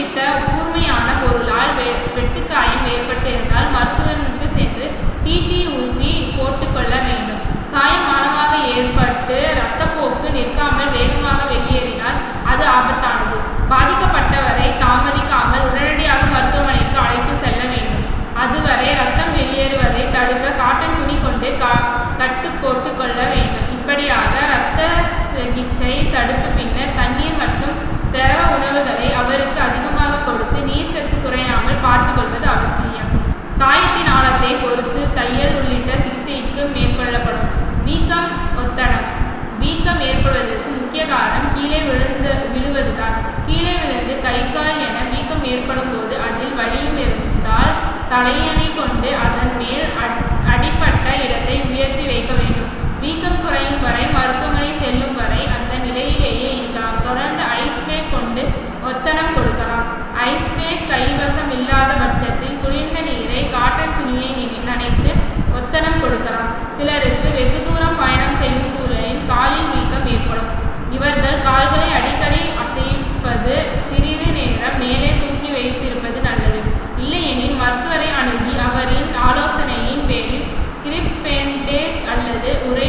பிடித்த கூர்மையான பொருளால் வெ வெட்டுக்காயம் ஏற்பட்டிருந்தால் மருத்துவனுக்கு சென்று டிடி ஊசி போட்டுக்கொள்ள வேண்டும். காயம் ஆழமாக ஏற்பட்டு இரத்தப்போக்கு நிற்காமல் வேகமாக வெளியேறினால் அது ஆபத்தானது. பாதிக்கப்பட்டவரை தாமதிக்காமல் உடனடியாக மருத்துவமனைக்கு அழைத்து செல்ல வேண்டும். அதுவரை ரத்தம் வெளியேறுவதை தடுக்க காட்டன் துணி கொண்டு கா கட்டு போட்டு கொள்ள வேண்டும். கீழே விழுந்து விழுவதுதான். கீழே விழுந்து கை கால் என வீக்கம் ஏற்படும் போது அதில் வலியும் இருந்தால் தலையணை கொண்டு அதன் மேல் பேண்டேஜ் ஒரே